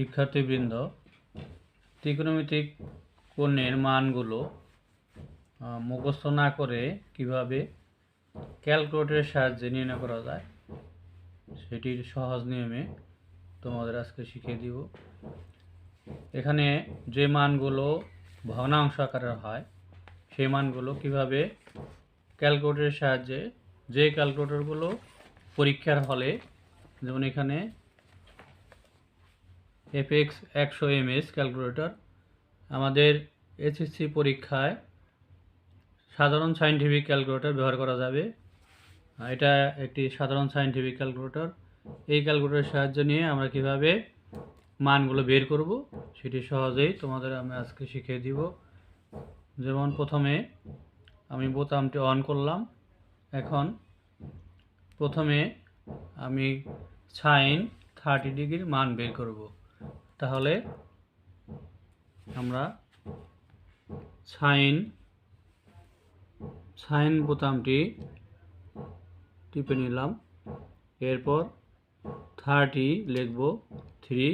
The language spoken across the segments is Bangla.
শিক্ষার্থীবৃন্দ, ত্রিকোণমিতিক কোণের মানগুলো মুখস্থ না করে কীভাবে ক্যালকুলেটরের সাহায্যে নির্ণয় করা যায়, সেটির সহজ নিয়মে তোমাদের আজকে শিখিয়ে দিব। এখানে যে মানগুলো ভগ্নাংশ আকারে হয়, সেই মানগুলো কীভাবে ক্যালকুলেটরের সাহায্যে, যে ক্যালকুলেটরগুলো পরীক্ষার হলে, যেমন এখানে এফএক্স একশো এমএস ক্যালকুলেটর। আমাদের এসএসসি পরীক্ষায় সাধারণ সাইন্টিফিক ক্যালকুলেটর ব্যবহার করা যাবে। এটা একটি সাধারণ সাইন্টিফিক ক্যালকুলেটর। এই ক্যালকুলেটরের সাহায্য নিয়ে আমরা কীভাবে মানগুলো বের করব, সেটি সহজেই তোমাদের আমি আজকে শিখিয়ে দিব। যেমন প্রথমে আমি বোতামটি অন করলাম। এখন প্রথমে আমি সাইন থার্টি ডিগ্রির মান বের করব। তাহলে আমরা সাইন সাইন বোতামটি টিপে নিলাম। এরপর থার্টি লিখব থ্রি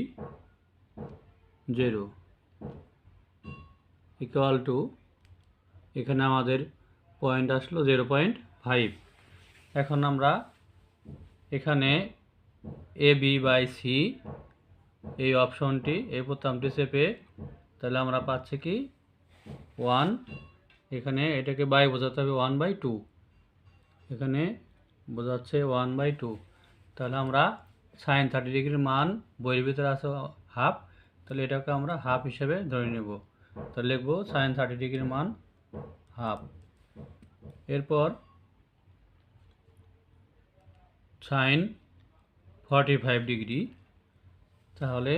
জিরো ইকুয়াল টু, এখানে আমাদের পয়েন্ট আসলো জিরো পয়েন্ট ফাইভ। এখন আমরা এখানে এ, বি বাই সি এই অপশনটি, এই বোতামটি চেপে, তাহলে আমরা পাচ্ছি কি? ওয়ান। এখানে এটাকে বাই বোঝাতে হবে, ওয়ান বাই টু। এখানে বোঝাচ্ছে ওয়ান বাই টু। তাহলে আমরা সাইন থার্টি ডিগ্রির মান, বইয়ের ভিতরে আছে হাফ, তাহলে এটাকে আমরা হাফ হিসেবে ধরে নেব। তাহলে লিখব সাইন থার্টি ডিগ্রির মান হাফ। এরপর সাইন ফর্টি ফাইভ ডিগ্রি। তাহলে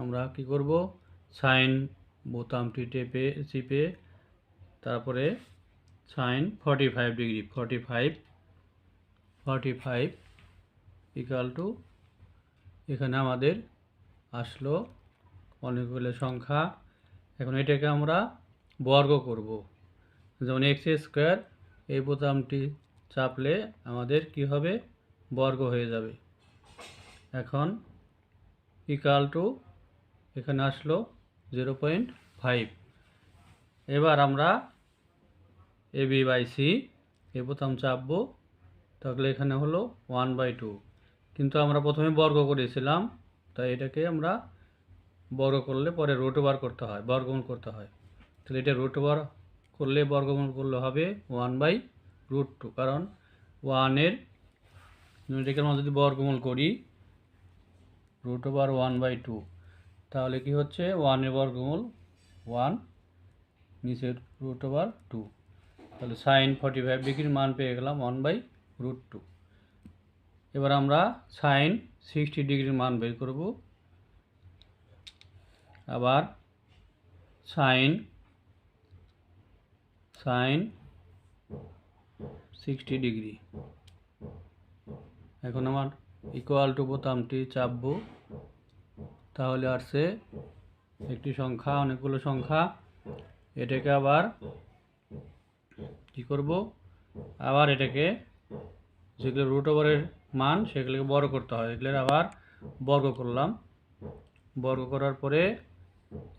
আমরা কি করব? সাইন বোতামটি টেপে চিপে তারপরে sine forty five degree forty five forty five equal to এখানে আমাদের আসলো অনেকগুলো সংখ্যা। এখন এটাকে আমরা বর্গ করব। যেমন এক্স স্কোয়ার এই বোতামটি চাপলে আমাদের কি হবে? বর্গ হয়ে যাবে। এখন ইকাল টু এখানে আসলো জিরো পয়েন্ট ফাইভ এবার আমরা এ বি বাই সি এ বোতাম চাপবো, তাহলে এখানে হলো ওয়ান বাই টু কিন্তু আমরা প্রথমে বর্গ করেছিলাম, তাই এটাকে আমরা বর্গ করলে পরে রুট ওভার করতে হয়, বর্গমূল করতে হয়। তাহলে এটা রুট ওভার করলে বর্গমূল করলে হবে ওয়ান বাই রুট টু কারণ ওয়ানের এটাকে আমরা যদি বর্গমূল করি root over one by two তাহলে কি হচ্ছে? ওয়ানের বর্গমূল ওয়ান নিচে রুট ওভার টু তাহলে সাইন ফর্টি ফাইভ ডিগ্রির মান পেয়ে গেলাম ওয়ান বাই রুট টু এবার আমরা সাইন সিক্সটি ডিগ্রির মান বের করব। আবার সাইন সাইন সিক্সটি ডিগ্রি এখন আমার ইকুয়াল টু বোতামটি চাপবো। তাহলে আসছে একটি সংখ্যা, অনেকগুলো সংখ্যা, এটাকে আবার কি করব? আবার এটাকে যেগুলো রুট ওভারের মান, সেগুলোকে বর্গ করতে হয়। এগুলোর আবার বর্গ করলাম। বর্গ করার পরে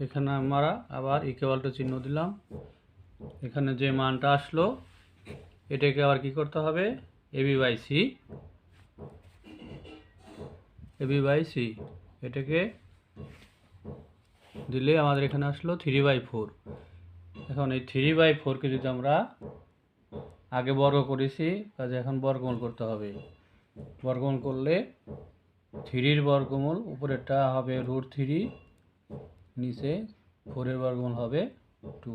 এখানে আমরা আবার ইকুয়াল টু চিহ্ন দিলাম। এখানে যে মানটা আসলো, এটাকে আবার কি করতে হবে? AB by C AB by C এটাকে দিলে আমাদের এখানে আসলো থ্রি বাই ফোর এখন এই থ্রি বাই ফোরকে যদি আমরা আগে বর্গ করেছি কাজে এখন বর্গমূল করতে হবে। বর্গমূল করলে থ্রির বর্গমূল, উপরেরটা হবে রুট থ্রি নিচে ফোরের বর্গমূল হবে টু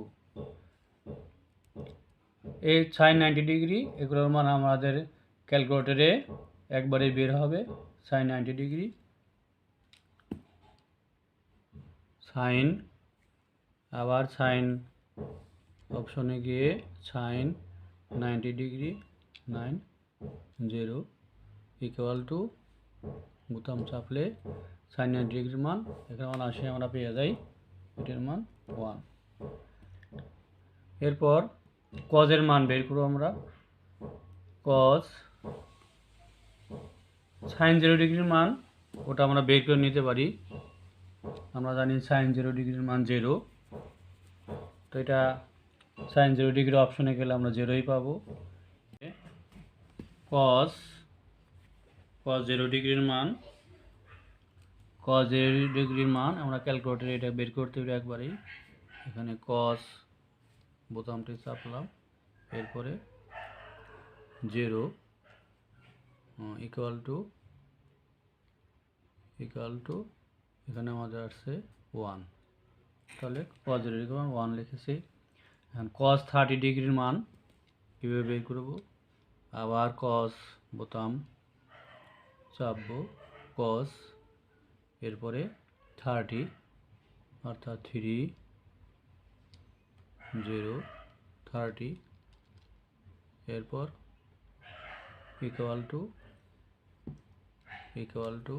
এই সাইন নাইনটি ডিগ্রি এগুলোর মান আমাদের ক্যালকুলেটরে একবারে বের হবে। Sine ninety degree. সাইন, আবার সাইন অপশনে গিয়ে sine ninety degree, nine zero equal to বোতাম চাপলে সাইন নাইনটি ডিগ্রির মান, এখানে মান আসে আমরা পেয়ে যাই, এটার মান ওয়ান এরপর কজের মান বের করব আমরা। কজ সাইন জিরো ডিগ্রির মান, ওটা আমরা বের করে নিতে পারি। আমরা জানি সাইন জিরো ডিগ্রির মান জিরো। তো এটা সাইন জিরো ডিগ্রি অপশনে গেলে আমরা জিরোই পাবো। কস কস জিরো ডিগ্রির মান কস জিরো ডিগ্রির মান, আমরা ক্যালকুলেটরে এটা বের করতে পারি একবারেই এখানে কস বোতামটি চাপলাম, এরপরে zero. Equal to equal to এখানে আমাদের আসছে ওয়ান তাহলে ডিগ্রির মান ওয়ান লিখেছি। এখন কস থার্টি ডিগ্রির মান কীভাবে বের করব? আবার কস বোতাম চাপবো। কস এরপরে থার্টি অর্থাৎ থ্রি জিরো থার্টি এরপর ইকুয়াল টু ইকুয়াল টু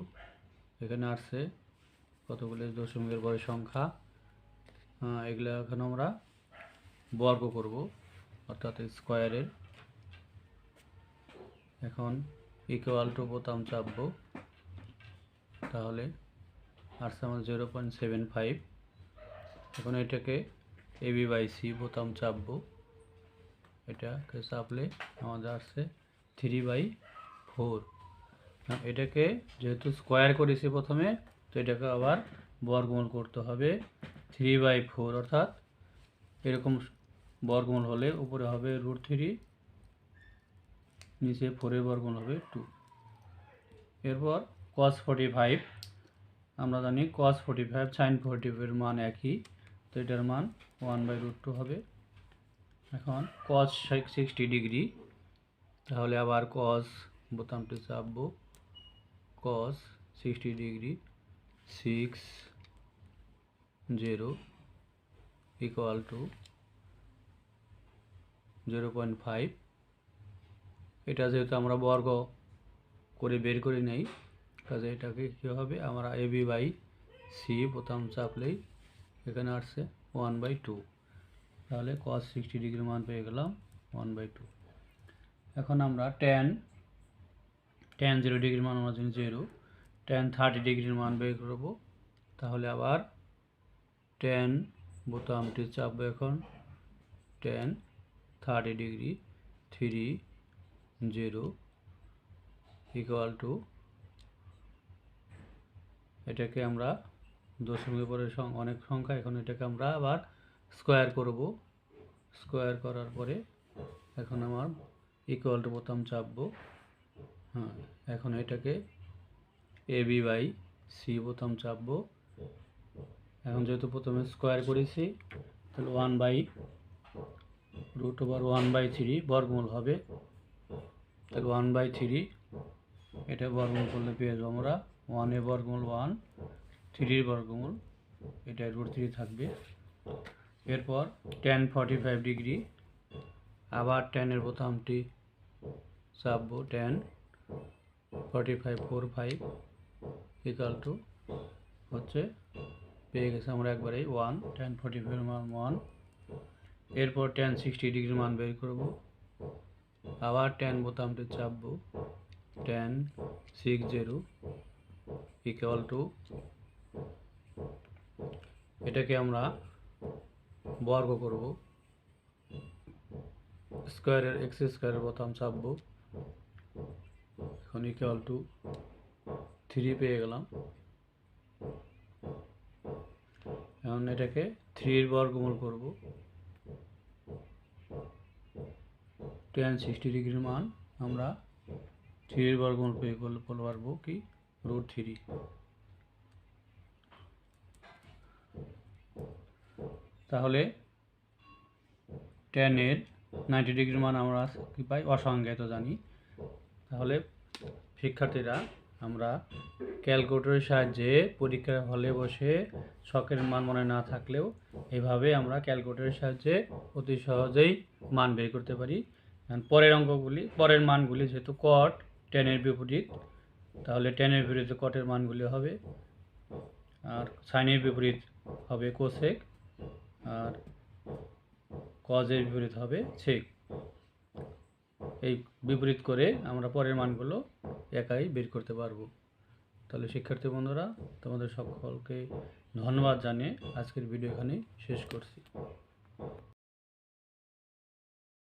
এখানে আসছে কতগুলি দশমিকের পরে সংখ্যা? এগুলো এখন আমরা বর্গ করব, অর্থাৎ স্কোয়ারের এখন ইকুয়াল টু বোতাম চাপবো, তাহলে আসছে আমার জিরো পয়েন্ট সেভেন ফাইভ এখন এটাকে এবি বাই সি বোতাম চাপবো, এটাকে চাপলে আমাদের আসছে থ্রি বাই ফোর এটাকে যেহেতু স্কোয়ার করেছি প্রথমে, তো এটাকে আবার বর্গমূল করতে হবে থ্রি বাই ফোর অর্থাৎ এরকম বর্গমূল হলে উপরে হবে রুট থ্রি নিচে ফোরের বর্গমূল হবে টু এরপর কস ফোর্টি ফাইভ আমরা জানি cos forty five sine forty ফাইভের মান একই, তো এটার মান ওয়ান বাই রুট টু হবে। এখন কস সিক্সটি ডিগ্রি তাহলে আবার কস বোতামটি চাপবো। Degree six zero equal to zero point five এটা যেহেতু আমরা বর্গ করে বের করে নেই কাজে এটাকে কী হবে? আমরা এ বি বাই সি বোতাম চাপলেই এখানে আসছে ওয়ান বাই টু তাহলে কস সিক্সটি ডিগ্রি মান পেয়ে গেলাম ওয়ান বাই টু এখন আমরা টেন টেন জিরো ডিগ্রির মান আমরা জানি জিরো টেন থার্টি ডিগ্রির মান বের করব। তাহলে আবার টেন বোতামটি চাপবো এখন। Tan thirty degree three zero equal to এটাকে আমরা দশমিকের পরে অনেক সংখ্যা, এখন এটাকে আমরা আবার স্কোয়ার করব। স্কোয়ার করার পরে এখন আমার ইকুয়াল টু বোতাম চাপবো। হ্যাঁ এখন এটাকে এ বি বাই সি প্রথম চাপবো। এখন যেহেতু প্রথমে স্কোয়ার করেছি, তাহলে one by root over one by three বর্গমূল হবে। তাহলে ওয়ান বাই থ্রি এটা বর্গমূল করলে পেয়ে যাব আমরা ওয়ানে বর্গমূল ওয়ান থ্রির বর্গমূল, এটা রুট থ্রি থাকবে। এরপর টেন ফর্টি ফাইভ ডিগ্রি আবার টেনের প্রথমটি চাপবো tan forty five four five equal to হচ্ছে, পেয়ে গেছে আমরা একবারেই ওয়ান টেন ফর্টি ফাইভ মান ওয়ান এরপর টেন সিক্সটি ডিগ্রি মান বের করব, আবার টেন বোতামটি চাপবো tan six zero equal to এটাকে আমরা বর্গ করব স্কোয়ারের এক্স স্কোয়ারের বোতাম চাপবো এখন ইকুয়াল টু থ্রি পেয়ে গেলাম। এখন এটাকে থ্রির বর্গমূল করব। টেন সিক্সটি ডিগ্রির মান আমরা থ্রির বর্গমূল পেয়ে বলতে পারব কি? রুট থ্রি তাহলে টেনের নাইনটি ডিগ্রির মান আমরা কী পাই? অসংজ্ঞাত জানি। তাহলে শিক্ষার্থীরা, আমরা ক্যালকুলেটরের সাহায্যে পরীক্ষার হলে বসে শখের মান মনে না থাকলেও এভাবে আমরা ক্যালকুলেটরের সাহায্যে অতি সহজেই মান বের করতে পারি। পরের অঙ্কগুলি, পরের মানগুলি যেহেতু কট টেনের বিপরীত, তাহলে টেনের বিপরীতে কটের মানগুলি হবে আর সাইনের বিপরীত হবে কোসেক আর কজের বিপরীত হবে সেক এই বিপরীত করে আমরা পরের মানগুলো একাই বের করতে পারব। তাহলে শিক্ষার্থী বন্ধুরা, তোমাদের সকলকে ধন্যবাদ জানিয়ে আজকের ভিডিও এখানে শেষ করছি।